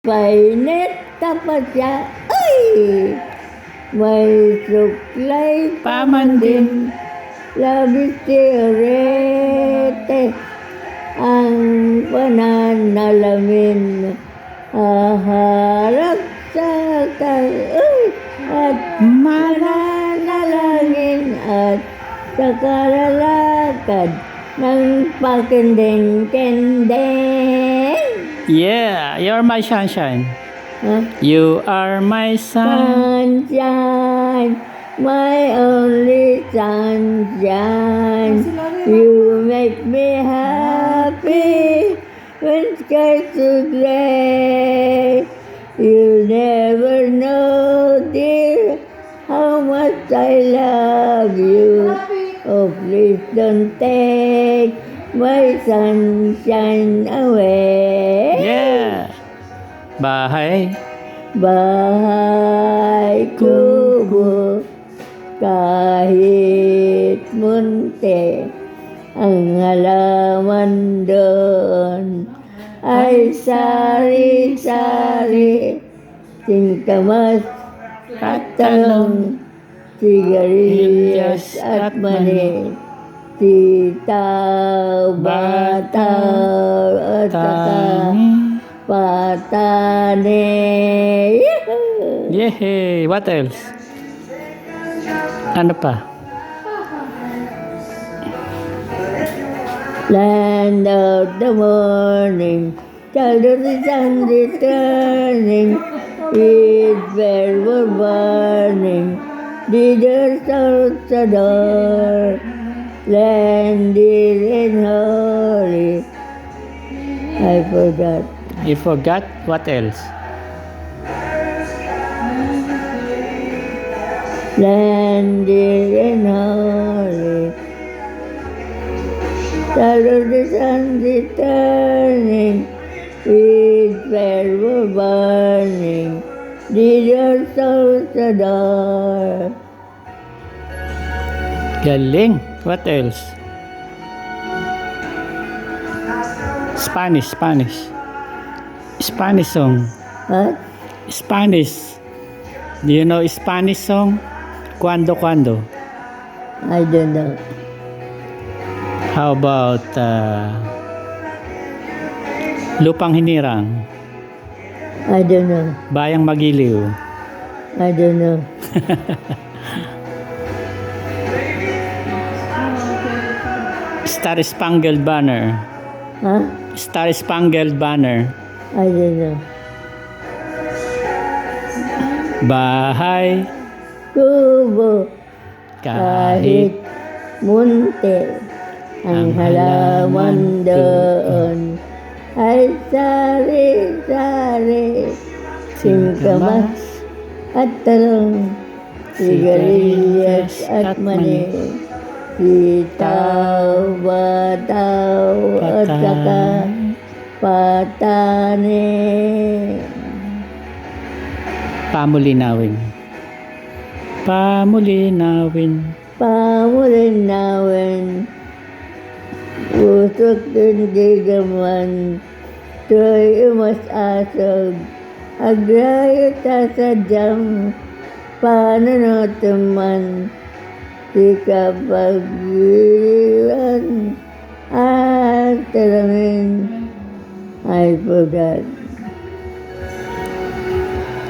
Painit tapos siya, ay! May suklay Paman din. labis tirete ang pananalamin haharap sa ay, at mananalangin at sa kalalakad ng pakinding-kending. Yeah, you're my sunshine. Huh? You are my sun. Sunshine, my only sunshine. You make me happy when skies are gray. You never know, dear, how much I love you. Oh, please don't take my sunshine away. Yeah. Bahay. Bahay kubo kahit munti ang halaman doon ay sari-sari singkamas at talong sigarilyas at mani at saka Tani. patane. Yehey. What else? Ano pa? Land of the morning, child of the sun returning, its bells were burning, did the souls adore, landed in holy. I forgot. You forgot? What else? landed in holy. Of the sun returning, bells were burning, did your souls adore. Galing. What else? Spanish, Spanish. Spanish song. What? Spanish. Do you know Spanish song? Cuando, cuando? I don't know. How about uh, Lupang Hinirang? I don't know. Bayang Magiliw? I don't know. Star Spangled Banner? Huh? Star Spangled Banner? I don't know. Bahay. Kubo kahit munti. Ang halaman doon. ay sari-sari singkamas at talong sigarilyas at mani sitaw, bataw at saka patane Pamulinawin. Pamulinawin. Pamulin namin, usok din digaman, tuloy umasasog, agrayo tasadyang, pananotuman, di kapag-iwan, at talangin, I forgot.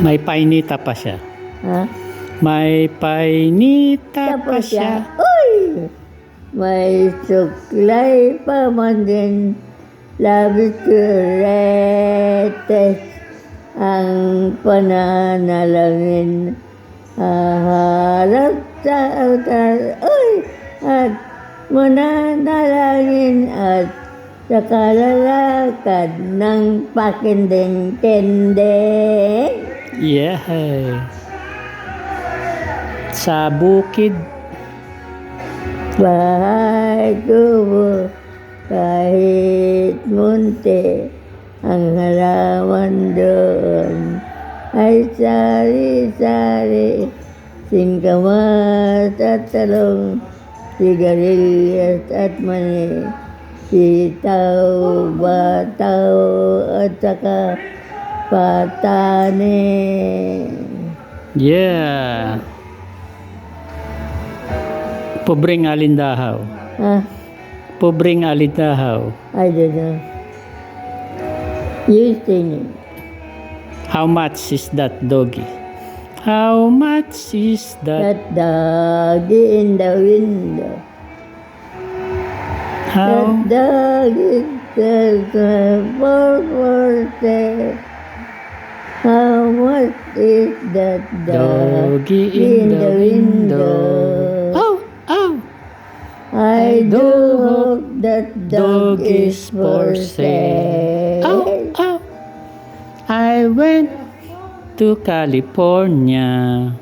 May painita pa siya. Ha? May painita pa Tapos siya. siya, uy! May suklay pa man din, labis kuretes, ang pananalangin. Haharap sa altar, uy! At mananalangin at sa kalalakad ng pakinding-kending. Yeah. Sa bukid. Bahay kubo kahit munti ang halaman doon ay sari-sari singkamas at talong sigarilyas at mani sitaw, bataw at saka patane. Yeah. Pobreng alindahaw. Ah, Pobreng alindahaw. I don't know. You sing it. How much is that doggy? How much is that? That doggy in the window. How? That doggy says for for say. How much is that Doggy in the window. Oh, oh. I do hope that dog Dog is for sale. Oh, oh. I went to California.